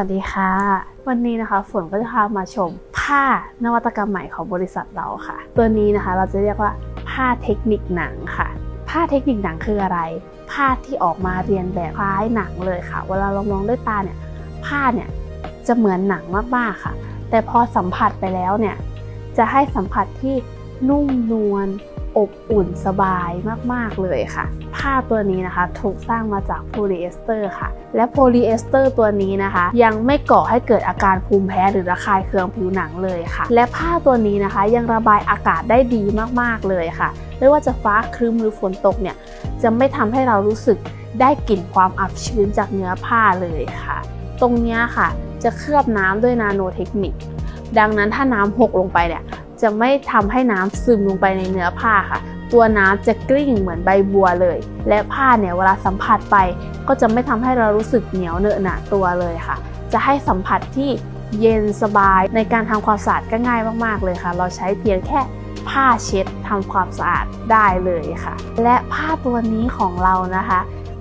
สวัสดีค่ะ วันนี้นะคะฝนก็จะพามาชมผ้านวัตกรรมใหม่ของบริษัทเราค่ะ ตัวนี้นะคะเราจะเรียกว่าผ้าเทคนิคหนังค่ะ ผ้าเทคนิคหนังคืออะไร ผ้าที่ออกมาเรียนแบบคล้ายหนังเลยค่ะ เวลาเรามองด้วยตาเนี่ยผ้าเนี่ยจะเหมือนหนังมากๆค่ะ แต่พอสัมผัสไปแล้วเนี่ยจะให้สัมผัสที่นุ่มนวล อบอุ่นสบายมากๆเลยค่ะ ผ้าตัวนี้นะคะถูกสร้างมาจากโพลีเอสเตอร์ค่ะ และโพลีเอสเตอร์ตัวนี้นะคะ ยังไม่ก่อให้เกิดอาการภูมิแพ้หรือระคายเคืองผิวหนังเลยค่ะ และผ้าตัวนี้นะคะยังระบายอากาศได้ดีมากๆเลยค่ะไม่ว่าจะฟ้าครึ้มหรือฝนตกเนี่ยจะไม่ทำให้เรารู้สึกได้กลิ่นความอับชื้นจากเนื้อผ้าเลยค่ะ ตรงนี้ค่ะจะเคลือบน้ำด้วยนาโนเทคนิค ดังนั้นถ้าน้ำหกลงไปเนี่ย จะไม่ทำให้น้ำซึมลงไปในเนื้อผ้าค่ะ ตัวน้ำจะกลิ้งเหมือนใบบัวเลย และผ้าเนี่ยเวลาสัมผัสไป ก็จะไม่ทำให้เรารู้สึกเหนียวเหนอะหนะตัวเลยค่ะ จะให้สัมผัสที่เย็นสบายในการทำความสะอาดก็ง่ายมากๆเลยค่ะ เราใช้เพียงแค่ผ้าเช็ดทำความสะอาดได้เลยค่ะ และผ้าตัวนี้ของเรานะคะ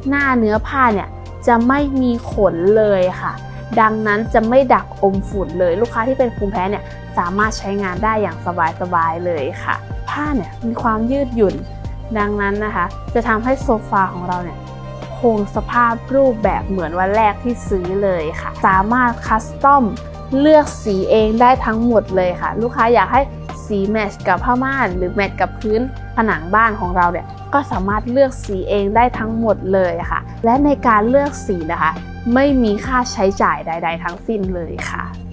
หน้าเนื้อผ้าเนี่ยจะไม่มีขนเลยค่ะ ดังนั้นจะไม่ดักอมฝุ่นเลย ลูกค้าที่เป็นภูมิแพ้เนี่ยสามารถใช้งานได้อย่างสบายๆเลยค่ะ ผ้าเนี่ยมีความยืดหยุ่น ดังนั้นนะคะ จะทำให้โซฟาของเราเนี่ยคงสภาพรูปแบบเหมือนวันแรกที่ซื้อเลยค่ะ สามารถคัสตอมเลือกสีเองได้ทั้งหมดเลยค่ะ ลูกค้าอยากให้สีแมทช์กับผ้าม่านหรือแมทช์กับพื้นผนังบ้านของเราเนี่ยก็สามารถเลือกสีเองได้ทั้งหมดเลยค่ะ และในการเลือกสีนะคะ ไม่มีค่าใช้จ่ายใด ๆ ทั้งสิ้นเลยค่ะ